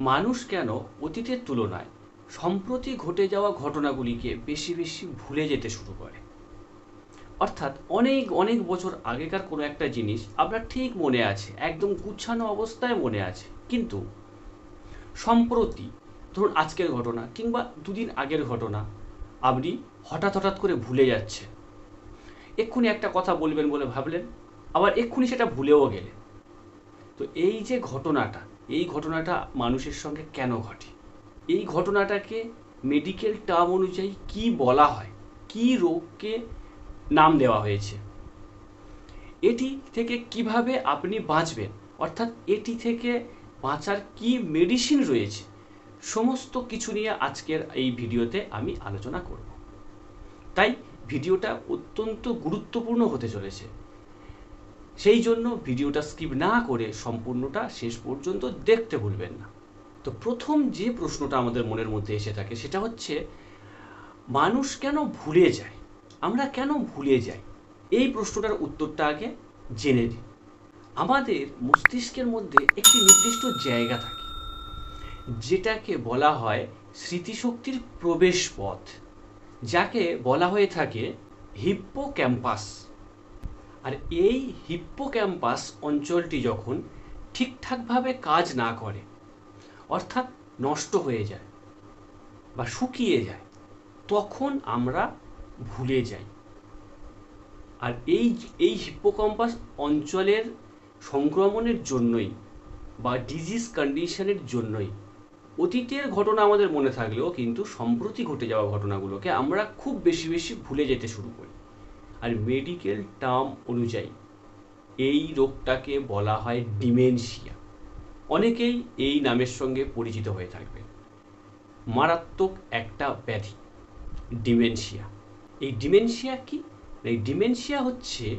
মানুষ কেন অতীতের তুলনায় সম্প্রতি ঘটে যাওয়া ঘটনাগুলিকে বেশি বেশি ভুলে যেতে শুরু করে? অর্থাৎ অনেক অনেক বছর আগেকার কোনো একটা জিনিস আপনার ঠিক মনে আছে, একদম গুছানো অবস্থায় মনে আছে। কিন্তু সম্প্রতি, ধরুন আজকের ঘটনা কিংবা দুদিন আগের ঘটনা, আপনি হঠাৎ হঠাৎ করে ভুলে যাচ্ছে এক্ষুনি একটা কথা বলবেন বলে ভাবলেন, আবার এক্ষুনি সেটা ভুলেও গেলেন। তো এই যে ঘটনাটা এই ঘটনাটা মানুষের সঙ্গে কেন ঘটে? এই ঘটনাটাকে মেডিকেল টার্ম অনুযায়ী কি বলা হয়? কি রোগকে নাম দেওয়া হয়েছে? এটি থেকে কীভাবে আপনি বাঁচবেন? অর্থাৎ এটি থেকে বাঁচার কি মেডিসিন রয়েছে? সমস্ত কিছু নিয়ে আজকের এই ভিডিওতে আমি আলোচনা করব। তাই ভিডিওটা অত্যন্ত গুরুত্বপূর্ণ হতে চলেছে। সেই জন্য ভিডিওটা স্কিপ না করে সম্পূর্ণটা শেষ পর্যন্ত দেখতে ভুলবেন না। তো প্রথম যে প্রশ্নটা আমাদের মনের মধ্যে এসে থাকে সেটা হচ্ছে, মানুষ কেন ভুলে যায়? আমরা কেন ভুলে যাই? এই প্রশ্নটার উত্তরটা আগে জেনে নিই। আমাদের মস্তিষ্কের মধ্যে একটি নির্দিষ্ট জায়গা থাকে, যেটাকে বলা হয় স্মৃতিশক্তির প্রবেশ পথ, যাকে বলা হয়ে থাকে হিপ্পো ক্যাম্পাস আর এই হিপ্পো ক্যাম্পাস অঞ্চলটি যখন ঠিকঠাকভাবে কাজ না করে, অর্থাৎ নষ্ট হয়ে যায় বা শুকিয়ে যায়, তখন আমরা ভুলে যাই। আর এই এই হিপ্পোক্যাম্পাস অঞ্চলের সংক্রমণের জন্যই বা ডিজিজ কন্ডিশনের জন্যই অতীতের ঘটনা আমাদের মনে থাকলেও কিন্তু সম্প্রতি ঘটে যাওয়া ঘটনাগুলোকে আমরা খুব বেশি বেশি ভুলে যেতে শুরু করি। আর মেডিকেল টার্ম অনুযায়ী এই রোগটাকে বলা হয় ডিমেনশিয়া অনেকেই এই নামের সঙ্গে পরিচিত হয়ে থাকবে। মারাত্মক একটা ব্যাধি ডিমেনশিয়া এই ডিমেনশিয়া কি? এই ডিমেনশিয়া হচ্ছে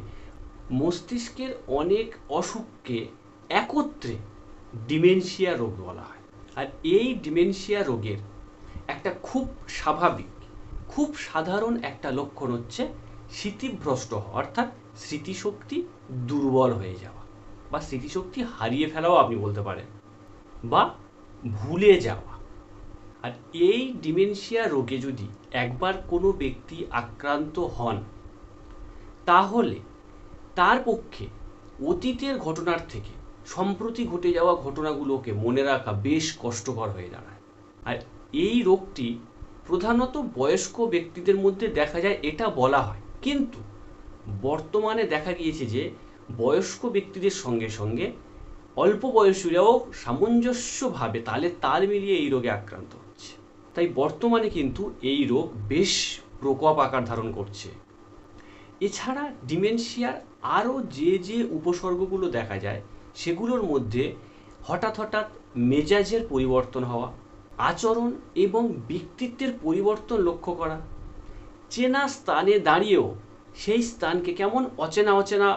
মস্তিষ্কের অনেক অসুখকে একত্রে ডিমেনশিয়া রোগ বলা হয়। আর এই ডিমেনশিয়া রোগের একটা খুব স্বাভাবিক, খুব সাধারণ একটা লক্ষণ হচ্ছে স্মৃতিভ্রষ্ট অর্থাৎ স্মৃতিশক্তি দুর্বল হয়ে যাওয়া, বা স্মৃতিশক্তি হারিয়ে ফেলাও আপনি বলতে পারেন, বা ভুলে যাওয়া। আর এই ডিমেনশিয়া রোগে যদি একবার কোনো ব্যক্তি আক্রান্ত হন, তাহলে তার পক্ষে অতীতের ঘটনার থেকে সম্প্রতি ঘটে যাওয়া ঘটনাগুলোকে মনে রাখা বেশ কষ্টকর হয়ে দাঁড়ায়। আর এই রোগটি প্রধানত বয়স্ক ব্যক্তিদের মধ্যে দেখা যায়, এটা বলা হয় কিন্তু বর্তমানে দেখা গিয়েছে যে বয়স্ক ব্যক্তিদের সঙ্গে সঙ্গে অল্প বয়সীরাও সামঞ্জস্যভাবে তালে তাল মিলিয়ে এই রোগে আক্রান্ত হচ্ছে। তাই বর্তমানে কিন্তু এই রোগ বেশ প্রকোপ আকার ধারণ করছে। এছাড়া ডিমেনশিয়ার আরও যে যে উপসর্গগুলো দেখা যায়, সেগুলোর মধ্যে হঠাৎ হঠাৎ মেজাজের পরিবর্তন হওয়া, আচরণ এবং ব্যক্তিত্বের পরিবর্তন লক্ষ্য করা চেনা স্থানে দাঁড়িয়েও সেই স্থানকে কেমন অচেনা অচেনা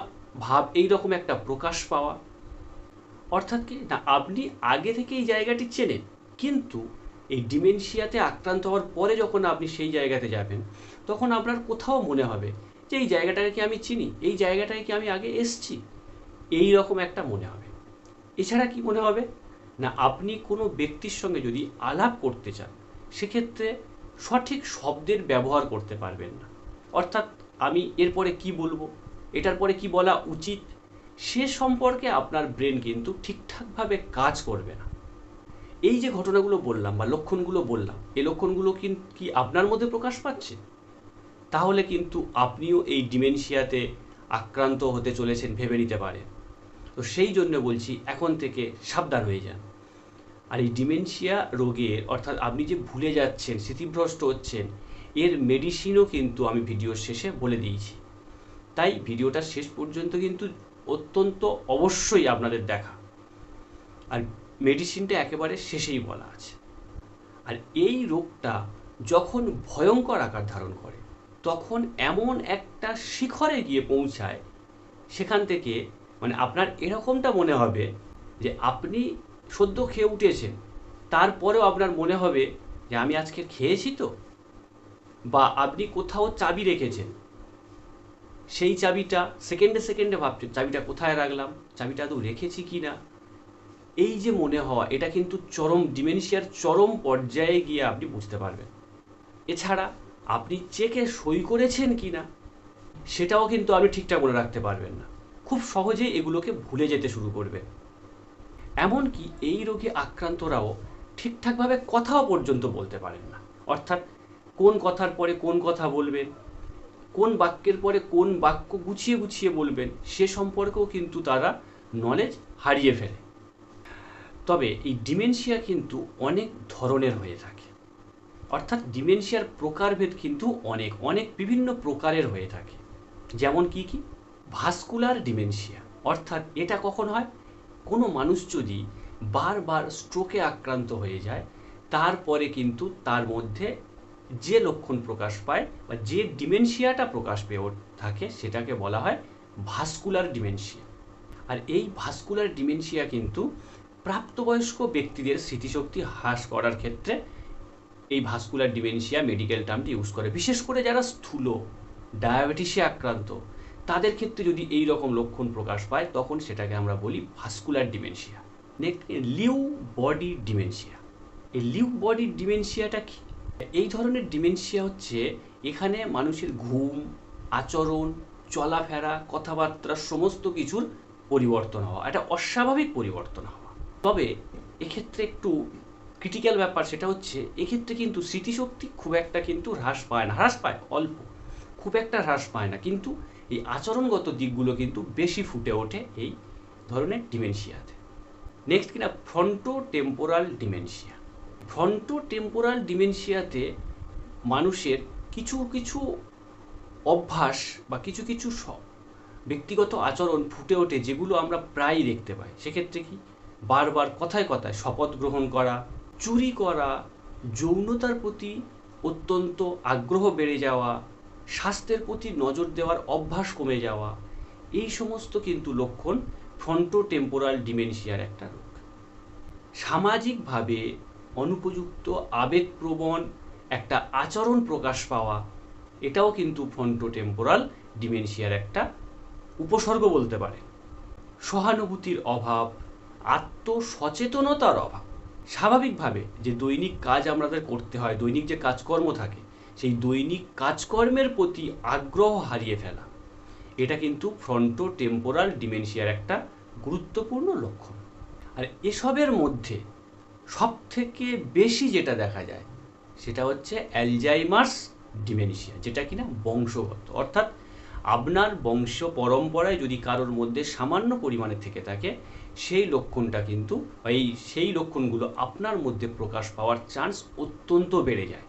ভাব, এই রকম একটা প্রকাশ পাওয়া। অর্থাৎ কি, না, আপনি আগে থেকে এই জায়গাটি চেনেন, কিন্তু এই ডিমেনশিয়াতে আক্রান্ত হওয়ার পরে যখন আপনি সেই জায়গাতে যাবেন, তখন আপনার কোথাও মনে হবে যে, এই জায়গাটাকে কি আমি চিনি, এই জায়গাটাকে কি আমি আগে এসছি? এই রকম একটা মনে হবে। এছাড়া কি মনে হবে? না, আপনি কোনো ব্যক্তির সঙ্গে যদি আলাপ করতে চান, সেক্ষেত্রে সঠিক শব্দের ব্যবহার করতে পারবেন না। অর্থাৎ আমি এরপরে কি বলব? এটার পরে কি বলা উচিত? সে সম্পর্কে আপনার ব্রেন কিন্তু ঠিকঠাকভাবে কাজ করবে না। এই যে ঘটনাগুলো বললাম বা লক্ষণগুলো বললাম, এই লক্ষণগুলো কি আপনার মধ্যে প্রকাশ পাচ্ছে? তাহলে কিন্তু আপনিও এই ডিমেনশিয়াতে আক্রান্ত হতে চলেছেন, ভেবে নিতে পারেন। তো সেই জন্য বলছি, এখন থেকে সাবধান হয়ে যান। আর এই ডিমেনশিয়া রোগের অর্থাৎ আপনি যে ভুলে যাচ্ছেন, স্মৃতিভ্রষ্ট হচ্ছেন, এর মেডিসিনও কিন্তু আমি ভিডিওর শেষে বলে দিয়েছি। তাই ভিডিওটা শেষ পর্যন্ত কিন্তু অত্যন্ত অবশ্যই আপনাদের দেখা। আর মেডিসিনটা একেবারে শেষেই বলা আছে। আর এই রোগটা যখন ভয়ঙ্কর আকার ধারণ করে, তখন এমন একটা শিখরে গিয়ে পৌঁছায়, সেখান থেকে মানে আপনার এরকমটা মনে হবে যে আপনি সদ্য খেয়ে উঠেছেন তারপরেও আপনার মনে হবে যে আমি আজকে খেয়েছি তো? বা আপনি কোথাও চাবি রেখেছেন? সেই চাবিটা সেকেন্ডে সেকেন্ডে ভাবছেন, চাবিটা কোথায় রাখলাম? চাবিটা আদৌ রেখেছি কি না? এই যে মনে হওয়া, এটা কিন্তু চরম ডিমেনশিয়ার চরম পর্যায়ে গিয়ে আপনি বুঝতে পারবেন। এছাড়া আপনি চেকে সই করেছেন কি না, সেটাও কিন্তু আপনি ঠিকঠাক মনে রাখতে পারবেন না। খুব সহজেই এগুলোকে ভুলে যেতে শুরু করবে এমনকি এই রোগে আক্রান্তরাও ঠিকঠাকভাবে কথাও পর্যন্ত বলতে পারেন না। অর্থাৎ কোন কথার পরে কোন কথা বলবেন, কোন বাক্যের পরে কোন বাক্য গুছিয়ে গুছিয়ে বলবেন, সে সম্পর্কেও কিন্তু তারা নলেজ হারিয়ে ফেলে। তবে এই ডিমেনশিয়া কিন্তু অনেক ধরনের হয়ে থাকে। অর্থাৎ ডিমেনশিয়ার প্রকারভেদ কিন্তু অনেক অনেক বিভিন্ন প্রকারের হয়ে থাকে। যেমন কি কি? ভাস্কুলার ডিমেনশিয়া অর্থাৎ এটা কখন হয়? কোনো মানুষ যদি বারবার স্ট্রোকে আক্রান্ত হয়ে যায়, তারপরে কিন্তু তার মধ্যে যে লক্ষণ প্রকাশ পায় বা যে ডিমেনশিয়াটা প্রকাশ পেয়ে থাকে, সেটাকে বলা হয় ভাস্কুলার ডিমেনশিয়া। আর এই ভাস্কুলার ডিমেনশিয়া কিন্তু প্রাপ্তবয়স্ক ব্যক্তিদের স্মৃতিশক্তি হ্রাস করার ক্ষেত্রে এই ভাস্কুলার ডিমেনশিয়া মেডিকেল টার্মটি ইউজ করে। বিশেষ করে যারা স্থূল ডায়াবেটিসে আক্রান্ত তাদের ক্ষেত্রে যদি এই রকম লক্ষণ প্রকাশ পায়, তখন সেটাকে আমরা বলি vascular dementia next Lewy body dementia এই লিউ বডি ডিমেনশিয়াটা কি? এই ধরনের ডিমেনশিয়া হচ্ছে এখানে মানুষের ঘুম, আচরণ, চলাফেরা, কথাবার্তা, সমস্ত কিছুর পরিবর্তন হওয়া এটা অস্বাভাবিক পরিবর্তন হওয়া। তবে এক্ষেত্রে একটু ক্রিটিক্যাল ব্যাপার সেটা হচ্ছে, এক্ষেত্রে কিন্তু স্মৃতিশক্তি খুব একটা কিন্তু হ্রাস পায় না। হ্রাস পায়, অল্প। খুব একটা হ্রাস পায় না। কিন্তু এই আচরণগত দিকগুলো কিন্তু বেশি ফুটে ওঠে এই ধরনের ডিমেনশিয়াতে। নেক্সট কিনা fronto temporal dementia fronto temporal ডিমেনশিয়াতে মানুষের কিছু কিছু অভ্যাস বা কিছু কিছু ব্যক্তিগত আচরণ ফুটে ওঠে যেগুলো আমরা প্রায়ই দেখতে পাই। সেক্ষেত্রে কি? বারবার কথায় কথায় শপথ গ্রহণ করা, চুরি করা, যৌনতার প্রতি অত্যন্ত আগ্রহ বেড়ে যাওয়া স্বাস্থ্যের প্রতি নজর দেওয়ার অভ্যাস কমে যাওয়া, এই সমস্ত কিন্তু লক্ষণ ফ্রন্টো টেম্পোরাল ডিমেনশিয়ার একটা রোগ। সামাজিকভাবে অনুপযুক্ত, আবেগপ্রবণ একটা আচরণ প্রকাশ পাওয়া, এটাও কিন্তু ফ্রন্টো টেম্পোরাল ডিমেনশিয়ার একটা উপসর্গ বলতে পারে সহানুভূতির অভাব, আত্মসচেতনতার অভাব। স্বাভাবিকভাবে যে দৈনিক কাজ আমাদের করতে হয়, দৈনিক যে কাজকর্ম থাকে সেই দৈনিক কাজকর্মের প্রতি আগ্রহ হারিয়ে ফেলা। এটা কিন্তু ফ্রন্টো টেম্পোরাল ডিমেনশিয়ার একটা গুরুত্বপূর্ণ লক্ষণ। আর এসবের মধ্যে সব থেকে বেশি যেটা দেখা যায়, সেটা হচ্ছে অ্যালজাইমার্স ডিমেনশিয়া যেটা কিনা বংশগত। অর্থাৎ আপনার বংশ পরম্পরায় যদি কারোর মধ্যে সামান্য পরিমাণে থেকে থাকে, সেই লক্ষণটা কিন্তু, এই সেই লক্ষণগুলো আপনার মধ্যে প্রকাশ পাওয়ার চান্স অত্যন্ত বেড়ে যায়।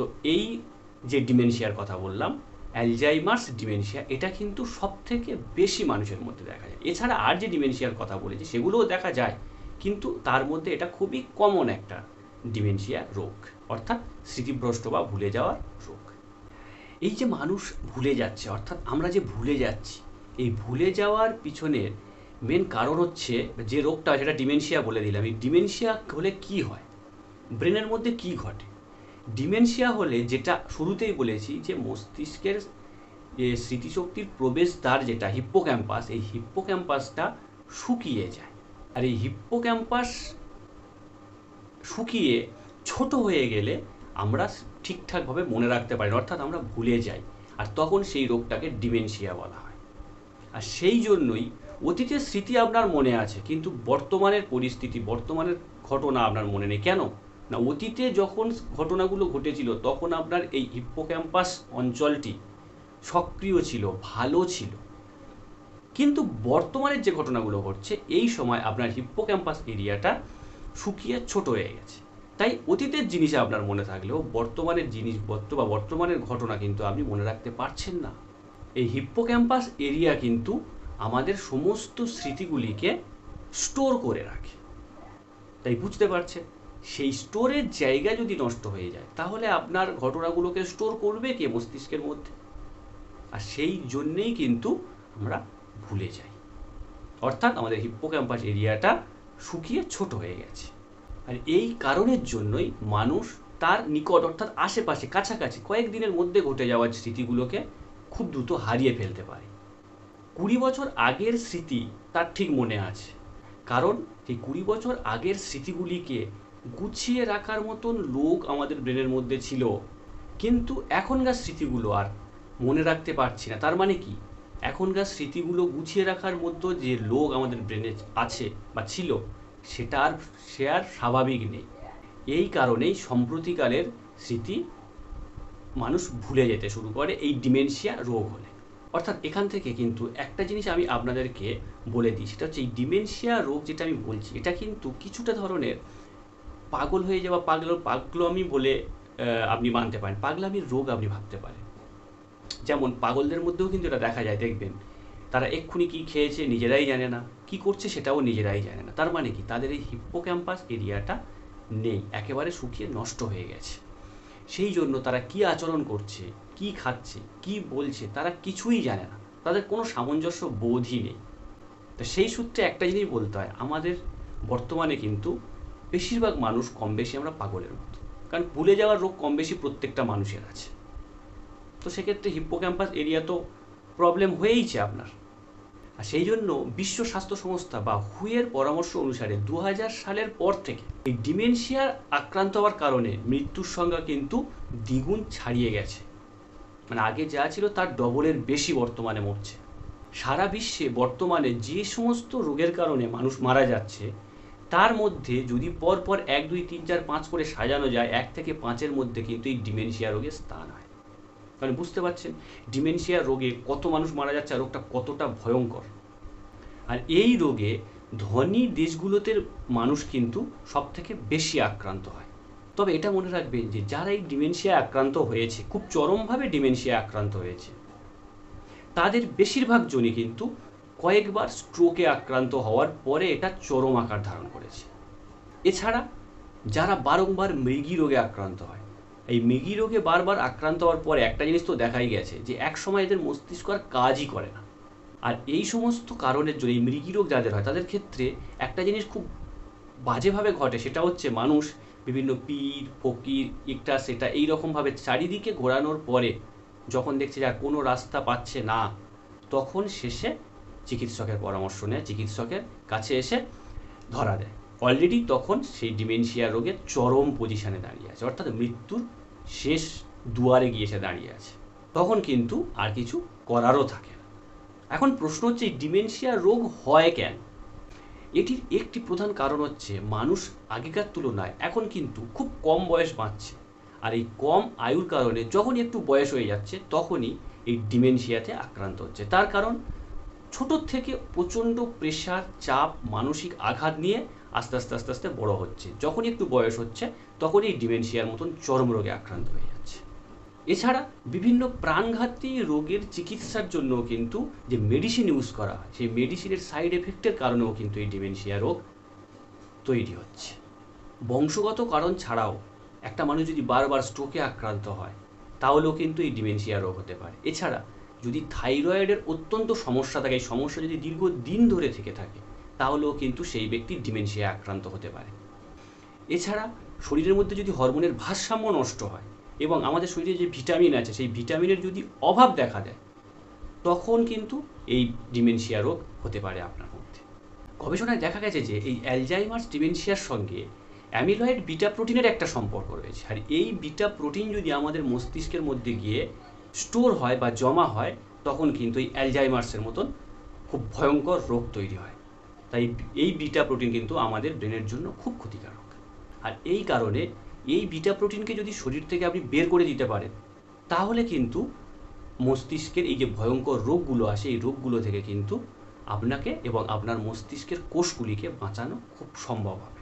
তো এই যে ডিমেনশিয়ার কথা বললাম, অ্যালজাইমার্স ডিমেনশিয়া, এটা কিন্তু সব থেকে বেশি মানুষের মধ্যে দেখা যায়। এছাড়া আর যে ডিমেনশিয়ার কথা বলেছি, সেগুলোও দেখা যায়। কিন্তু তার মধ্যে এটা খুবই কমন একটা ডিমেনশিয়া রোগ, অর্থাৎ স্মৃতিভ্রষ্ট বা ভুলে যাওয়ার রোগ। এই যে মানুষ ভুলে যাচ্ছে, অর্থাৎ আমরা যে ভুলে যাচ্ছি, এই ভুলে যাওয়ার পিছনের মেন কারণ হচ্ছে যে রোগটা, সেটা ডিমেনশিয়া বলে দিলাম। এই ডিমেনশিয়া হলে কি হয়? ব্রেনের মধ্যে কি ঘটে? ডিমেনশিয়া হলে যেটা শুরুতেই বলেছি যে মস্তিষ্কের যে স্মৃতিশক্তির প্রবেশদ্বার যেটা, হিপ্পোক্যাম্পাস, এই হিপ্পোক্যাম্পাসটা শুকিয়ে যায়। আর এই হিপ্পোক্যাম্পাস শুকিয়ে ছোট হয়ে গেলে আমরা ঠিকঠাকভাবে মনে রাখতে পারি অর্থাৎ আমরা ভুলে যাই। আর তখন সেই রোগটাকে ডিমেনশিয়া বলা হয়। আর সেই জন্যই অতীতের স্মৃতি আপনার মনে আছে, কিন্তু বর্তমানের পরিস্থিতি, বর্তমানের ঘটনা আপনার মনে নেই। কেন? না, অতীতে যখন ঘটনাগুলো ঘটেছিল, তখন আপনার এই হিপ্পোক্যাম্পাস অঞ্চলটি সক্রিয় ছিল, ভালো ছিল। কিন্তু বর্তমানের যে ঘটনাগুলো ঘটছে, এই সময় আপনার হিপ্পোক্যাম্পাস এরিয়াটা শুকিয়ে ছোট হয়ে গেছে। তাই অতীতের জিনিস আপনার মনে থাকলেও বর্তমানের জিনিস বা বর্তমানের ঘটনা কিন্তু আপনি মনে রাখতে পারছেন না। এই হিপ্পোক্যাম্পাস এরিয়া কিন্তু আমাদের সমস্ত স্মৃতিগুলিকে স্টোর করে রাখে। তাই বুঝতে পারছেন? সেই স্টোরের জায়গা যদি নষ্ট হয়ে যায়, তাহলে আপনার ঘটনাগুলোকে স্টোর করবে কে মস্তিষ্কের মধ্যে? আর সেই জন্যেই কিন্তু আমরা ভুলে যাই। অর্থাৎ আমাদের হিপ্পোক্যাম্পাস এরিয়াটা শুকিয়ে ছোট হয়ে গেছে। আর এই কারণের জন্যই মানুষ তার নিকট, অর্থাৎ আশেপাশে, কাছাকাছি, কয়েকদিনের মধ্যে ঘটে যাওয়ার স্মৃতিগুলোকে খুব দ্রুত হারিয়ে ফেলতে পারে। কুড়ি বছর আগের স্মৃতি তার ঠিক মনে আছে। কারণ এই কুড়ি বছর আগের স্মৃতিগুলিকে গুছিয়ে রাখার মতন লোক আমাদের ব্রেনের মধ্যে ছিল। কিন্তু এখনকার স্মৃতিগুলো আর মনে রাখতে পারছি না। তার মানে কি? এখনকার স্মৃতিগুলো গুছিয়ে রাখার মতো যে লোক আমাদের ব্রেনে আছে বা ছিল, সেটা আর, সে আর স্বাভাবিক নেই। এই কারণেই সম্প্রতিকালের স্মৃতি মানুষ ভুলে যেতে শুরু করে, এই ডিমেনশিয়া রোগ হলে। অর্থাৎ এখান থেকে কিন্তু একটা জিনিস আমি আপনাদেরকে বলে দিই, সেটা হচ্ছে এই ডিমেনশিয়া রোগ যেটা আমি বলছি, এটা কিন্তু কিছুটা ধরনের পাগল হয়ে যাওয়া পাগল, পাগলামি বলে আপনি মানতে পারেন। পাগলামির রোগ আপনি ভাবতে পারেন। যেমন পাগলদের মধ্যেও কিন্তু এটা দেখা যায়, দেখবেন। তারা এক্ষুনি কি খেয়েছে নিজেরাই জানে না। কি করছে সেটাও নিজেরাই জানে না। তার মানে কি? তাদের এই হিপ্পো ক্যাম্পাস এরিয়াটা নেই। একেবারে শুকিয়ে নষ্ট হয়ে গেছে। সেই জন্য তারা কি আচরণ করছে, কি খাচ্ছে, কি বলছে, তারা কিছুই জানে না। তাদের কোনো সামঞ্জস্য বোধই নেই। তো সেই সূত্রে একটা জিনিস বলতে হয়। আমাদের বর্তমানে কিন্তু বেশিরভাগ মানুষ কম বেশি আমরা পাগলের মতো। কারণ ভুলে যাওয়ার রোগ কম বেশি প্রত্যেকটা মানুষের আছে। তো সেক্ষেত্রে হিপ্পোক্যাম্পাস এরিয়া তো প্রবলেম হয়েইছে আপনার। আর সেই জন্য বিশ্ব স্বাস্থ্য সংস্থা বা হুয়ের পরামর্শ অনুসারে দু হাজার সালের পর থেকে এই ডিমেনশিয়ার আক্রান্ত হওয়ার কারণে মৃত্যুর সংখ্যা কিন্তু দ্বিগুণ ছাড়িয়ে গেছে। মানে আগে যা ছিল তার ডবলের বেশি বর্তমানে মরছে। সারা বিশ্বে বর্তমানে যে সমস্ত রোগের কারণে মানুষ মারা যাচ্ছে তার মধ্যে যদি পর পর এক, দুই, তিন, চার, পাঁচ করে সাজানো যায়, এক থেকে পাঁচের মধ্যে কিন্তু এই ডিমেনশিয়া রোগের স্থান হয়। কারণ বুঝতে পারছেন? ডিমেনশিয়া রোগে কত মানুষ মারা যাচ্ছে আর রোগটা কতটা ভয়ঙ্কর? আর এই রোগে ধনী দেশগুলোতে মানুষ কিন্তু সব থেকে বেশি আক্রান্ত হয়। তবে এটা মনে রাখবেন যে যারা এই ডিমেনশিয়া আক্রান্ত হয়েছে, খুব চরমভাবে ডিমেনশিয়া আক্রান্ত হয়েছে, তাদের বেশিরভাগ জনই কিন্তু কয়েকবার স্ট্রোকে আক্রান্ত হওয়ার পরে এটা চরম আকার ধারণ করেছে। এছাড়া যারা বারংবার মৃগী রোগে আক্রান্ত হয়, এই মৃগী রোগে বারবার আক্রান্ত হওয়ার পরে একটা জিনিস তো দেখাই গেছে যে এক সময় এদের মস্তিষ্ক আর কাজই করে না। আর এই সমস্ত কারণের জন্য, এই মৃগী রোগ যাদের হয়, তাদের ক্ষেত্রে একটা জিনিস খুব বাজেভাবে ঘটে, সেটা হচ্ছে মানুষ বিভিন্ন পীর, ফকির একটা সেটা এই রকমভাবে চারিদিকে ঘোরানোর পরে যখন দেখছে যে আর কোনো রাস্তা পাচ্ছে না, তখন শেষে চিকিৎসকের পরামর্শ নেয়, চিকিৎসকের কাছে এসে ধরা দেয়। অলরেডি তখন সেই ডিমেনশিয়া রোগের চরম পজিশনে দাঁড়িয়ে আছে, অর্থাৎ মৃত্যুর শেষ দুয়ারে গিয়ে সে দাঁড়িয়ে আছে। তখন কিন্তু আর কিছু করারও থাকে না। এখন প্রশ্ন হচ্ছে, এই ডিমেনশিয়া রোগ হয় কেন? এটির একটি প্রধান কারণ হচ্ছে, মানুষ আগেকার তুলনায় এখন কিন্তু খুব কম বয়স বাঁচছে। আর এই কম আয়ুর কারণে যখনই একটু বয়স হয়ে যাচ্ছে, তখনই এই ডিমেনশিয়াতে আক্রান্ত হচ্ছে। তার কারণ ছোটোর থেকে প্রচণ্ড প্রেশার চাপ, মানসিক আঘাত নিয়ে আস্তে আস্তে আস্তে আস্তে বড় হচ্ছে। যখনই একটু বয়স হচ্ছে, তখনই এই ডিমেনশিয়ার মতন চরম রোগে আক্রান্ত হয়ে যাচ্ছে। এছাড়া বিভিন্ন প্রাণঘাতী রোগের চিকিৎসার জন্য কিন্তু যে মেডিসিন ইউজ করা হয়, সেই মেডিসিনের সাইড এফেক্টের কারণেও কিন্তু এই ডিমেনশিয়া রোগ তৈরি হচ্ছে। বংশগত কারণ ছাড়াও একটা মানুষ যদি বারবার স্ট্রোকে আক্রান্ত হয়, তাহলেও কিন্তু এই ডিমেনশিয়া রোগ হতে পারে। এছাড়া যদি থাইরয়েডের অত্যন্ত সমস্যা থাকে, এই সমস্যা যদি দীর্ঘদিন ধরে থেকে থাকে, তাহলেও কিন্তু সেই ব্যক্তি ডিমেনশিয়া আক্রান্ত হতে পারে। এছাড়া শরীরের মধ্যে যদি হরমোনের ভারসাম্য নষ্ট হয় এবং আমাদের শরীরে যে ভিটামিন আছে, সেই ভিটামিনের যদি অভাব দেখা দেয়, তখন কিন্তু এই ডিমেনশিয়া রোগ হতে পারে আপনার মধ্যে। গবেষণায় দেখা গেছে যে এই অ্যালজাইমার্স ডিমেনশিয়ার সঙ্গে অ্যামিলয়েড বিটা প্রোটিনের একটা সম্পর্ক রয়েছে। আর এই বিটা প্রোটিন যদি আমাদের মস্তিষ্কের মধ্যে গিয়ে স্টোর হয় বা জমা হয়, তখন কিন্তু এই অ্যালজাইমার্সের মতন খুব ভয়ঙ্কর রোগ তৈরি হয়। তাই এই বিটা প্রোটিন কিন্তু আমাদের ব্রেনের জন্য খুব ক্ষতিকারক। আর এই কারণে এই বিটা প্রোটিনকে যদি শরীর থেকে আপনি বের করে দিতে পারেন, তাহলে কিন্তু মস্তিষ্কের এই যে ভয়ঙ্কর রোগগুলো আসে, এই রোগগুলো থেকে কিন্তু আপনাকে এবং আপনার মস্তিষ্কের কোষগুলিকে বাঁচানো খুব সম্ভব হবে।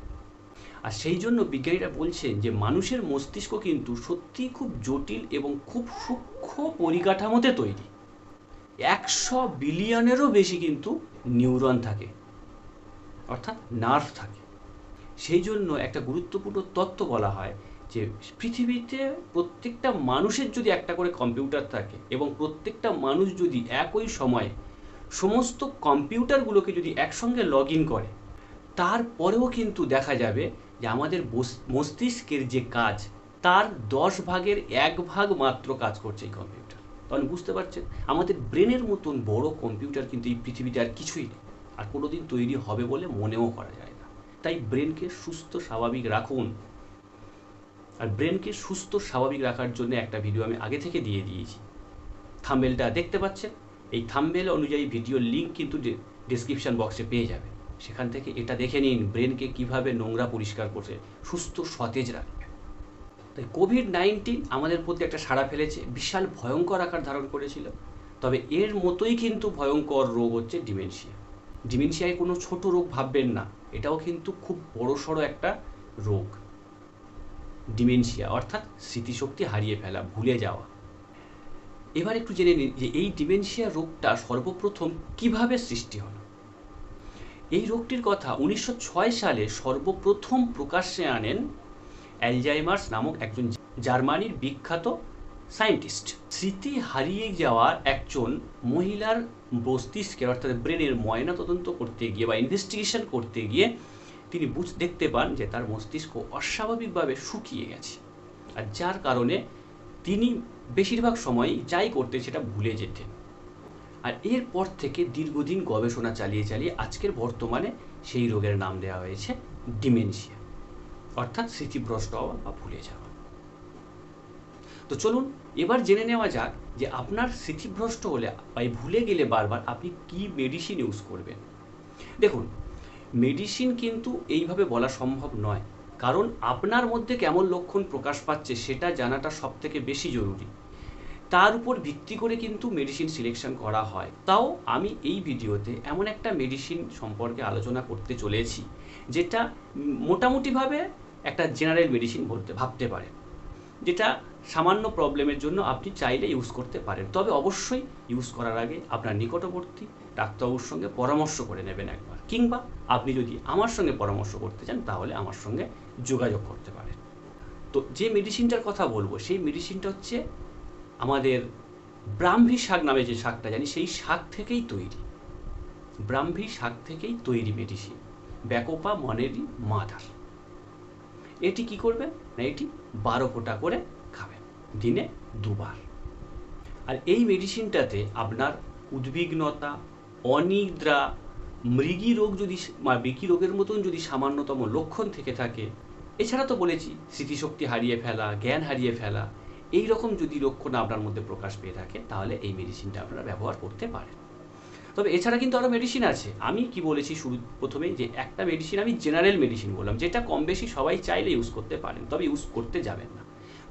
আর সেই জন্য বিজ্ঞানীরা বলছেন যে মানুষের মস্তিষ্ক কিন্তু সত্যিই খুব জটিল এবং খুব সূক্ষ্ম পরিকাঠামোতে তৈরি। একশো বিলিয়নেরও বেশি কিন্তু নিউরন থাকে, অর্থাৎ নার্ভ থাকে। সেই জন্য একটা গুরুত্বপূর্ণ তত্ত্ব বলা হয় যে পৃথিবীতে প্রত্যেকটা মানুষের যদি একটা করে কম্পিউটার থাকে এবং প্রত্যেকটা মানুষ যদি একই সময়ে সমস্ত কম্পিউটারগুলোকে যদি একসঙ্গে লগ ইন করে, তারপরেও কিন্তু দেখা যাবে যে আমাদের মস্তিষ্কের যে কাজ, তার দশ ভাগের এক ভাগ মাত্র কাজ করছে এই কম্পিউটার। তখন বুঝতে পারছেন? আমাদের ব্রেনের মতন বড় কম্পিউটার কিন্তু এই পৃথিবীতে আর কিছুই নেই। আর কোনোদিন তৈরি হবে বলে মনেও করা যায় না। তাই ব্রেনকে সুস্থ স্বাভাবিক রাখুন। আর ব্রেনকে সুস্থ স্বাভাবিক রাখার জন্য একটা ভিডিও আমি আগে থেকে দিয়ে দিয়েছি। থাম্বেলটা দেখতে পাচ্ছেন? এই থাম্বেল অনুযায়ী ভিডিওর লিঙ্ক কিন্তু ডিসক্রিপশন বক্সে পেয়ে যাবে সেখান থেকে এটা দেখে নিন ব্রেনকে কীভাবে নোংরা পরিষ্কার করছে। সুস্থ, সতেজ রাখবে তাই কোভিড নাইন্টিন আমাদের প্রতি একটা সাড়া ফেলেছে, বিশাল ভয়ঙ্কর আকার ধারণ করেছিল। তবে এর মতোই কিন্তু ভয়ঙ্কর রোগ হচ্ছে ডিমেনশিয়া। ডিমেনশিয়ায় কোনো ছোট রোগ ভাববেন না, এটাও কিন্তু খুব বড়সড় একটা রোগ। ডিমেনশিয়া, অর্থাৎ স্মৃতিশক্তি হারিয়ে ফেলা, ভুলে যাওয়া। এবার একটু জেনে নিন যে এই ডিমেনশিয়া রোগটা সর্বপ্রথম কীভাবে সৃষ্টি হলো? এই রোগটির কথা উনিশশো ছয় সালে সর্বপ্রথম প্রকাশ্যে আনেন অ্যালজাইমার্স নামক একজন জার্মানির বিখ্যাত সায়েন্টিস্ট। স্মৃতি হারিয়ে যাওয়ার একজন মহিলার মস্তিষ্কের, অর্থাৎ ব্রেনের ময়না তদন্ত করতে গিয়ে বা ইনভেস্টিগেশন করতে গিয়ে তিনি বুঝ দেখতে পান যে তার মস্তিষ্ক অস্বাভাবিকভাবে শুকিয়ে গেছে। আর যার কারণে তিনি বেশিরভাগ সময়ই যাই করতে সেটা ভুলে যেতেন। আর এরপর থেকে দীর্ঘদিন গবেষণা চালিয়ে চালিয়ে আজকের বর্তমানে সেই রোগের নাম দেওয়া হয়েছে ডিমেনশিয়া, অর্থাৎ স্মৃতিভ্রষ্ট হওয়া বা ভুলে যাওয়া। তো চলুন এবার জেনে নেওয়া যাক যে আপনার স্মৃতিভ্রষ্ট হলে বা ভুলে গেলে বারবার আপনি কি মেডিসিন ইউজ করবেন। দেখুন মেডিসিন কিন্তু এইভাবে বলা সম্ভব নয়, কারণ আপনার মধ্যে কেমন লক্ষণ প্রকাশ পাচ্ছে সেটা জানাটা সব থেকে বেশি জরুরি। তার উপর ভিত্তি করে কিন্তু মেডিসিন সিলেকশন করা হয়। তাও আমি এই ভিডিওতে এমন একটা মেডিসিন সম্পর্কে আলোচনা করতে চলেছি, যেটা মোটামুটিভাবে একটা জেনারেল মেডিসিন বলতে ভাবতে পারেন, যেটা সামান্য প্রবলেমের জন্য আপনি চাইলে ইউজ করতে পারেন। তবে অবশ্যই ইউজ করার আগে আপনার নিকটবর্তী ডাক্তারবাবুর সঙ্গে পরামর্শ করে নেবেন একবার, কিংবা আপনি যদি আমার সঙ্গে পরামর্শ করতে চান, তাহলে আমার সঙ্গে যোগাযোগ করতে পারেন। তো যে মেডিসিনটার কথা বলব, সেই মেডিসিনটা হচ্ছে আমাদের ব্রাহ্মী শাক নামে যে শাকটা জানি, সেই শাক থেকেই তৈরি। ব্রাহ্মী শাক থেকেই তৈরি মেডিসিন ব্যাকোপা, মনেরি, মাদার। এটি কি করবে? না, এটি বারো ফোঁটা করে খাবেন দিনে দুবার। আর এই মেডিসিনটাতে আপনার উদ্বিগ্নতা, অনিদ্রা, মৃগী রোগ যদি মৃগী রোগের মতন যদি সামান্যতম লক্ষণ থেকে থাকে, এছাড়া তো বলেছি, স্মৃতিশক্তি হারিয়ে ফেলা, জ্ঞান হারিয়ে ফেলা এই রকম যদি লক্ষণ আপনার মধ্যে প্রকাশ পেয়ে থাকে, তাহলে এই মেডিসিনটা আপনারা ব্যবহার করতে পারেন। তবে এছাড়া কিন্তু আরও মেডিসিন আছে। আমি কি বলেছি শুরু প্রথমেই যে একটা মেডিসিন আমি জেনারেল মেডিসিন বললাম, যেটা কম বেশি সবাই চাইলে ইউজ করতে পারেন, তবে ইউজ করতে যাবেন না।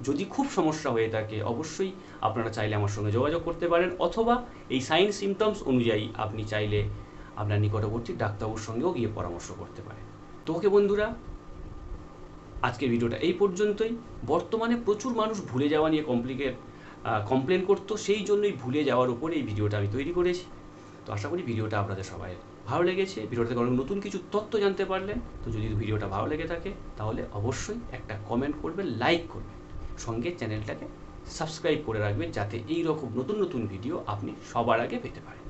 যদি খুব সমস্যা হয়ে থাকে, অবশ্যই আপনারা চাইলে আমার সঙ্গে যোগাযোগ করতে পারেন, অথবা এই সাইন সিমটমস অনুযায়ী আপনি চাইলে আপনার নিকটবর্তী ডাক্তারবাবুর সঙ্গেও গিয়ে পরামর্শ করতে পারেন। তো ওকে বন্ধুরা আজকের ভিডিওটা এই পর্যন্তই। বর্তমানে প্রচুর মানুষ ভুলে যাওয়া নিয়ে কমপ্লিকেট কমপ্লেন করতো, সেই জন্যই ভুলে যাওয়ার উপরে এই ভিডিওটা আমি তৈরি করেছি। তো আশা করি ভিডিওটা আপনাদের সবাই ভালো লেগেছে। ভিডিওটা থেকে অনেক নতুন কিছু তথ্য জানতে পারলেন। তো যদি ভিডিওটা ভালো লেগে থাকে, তাহলে অবশ্যই একটা কমেন্ট করবেন লাইক করবেন। সঙ্গে চ্যানেলটাকে সাবস্ক্রাইব করে রাখবেন, যাতে এই রকম নতুন নতুন ভিডিও আপনি সবার আগে পেতে পারেন।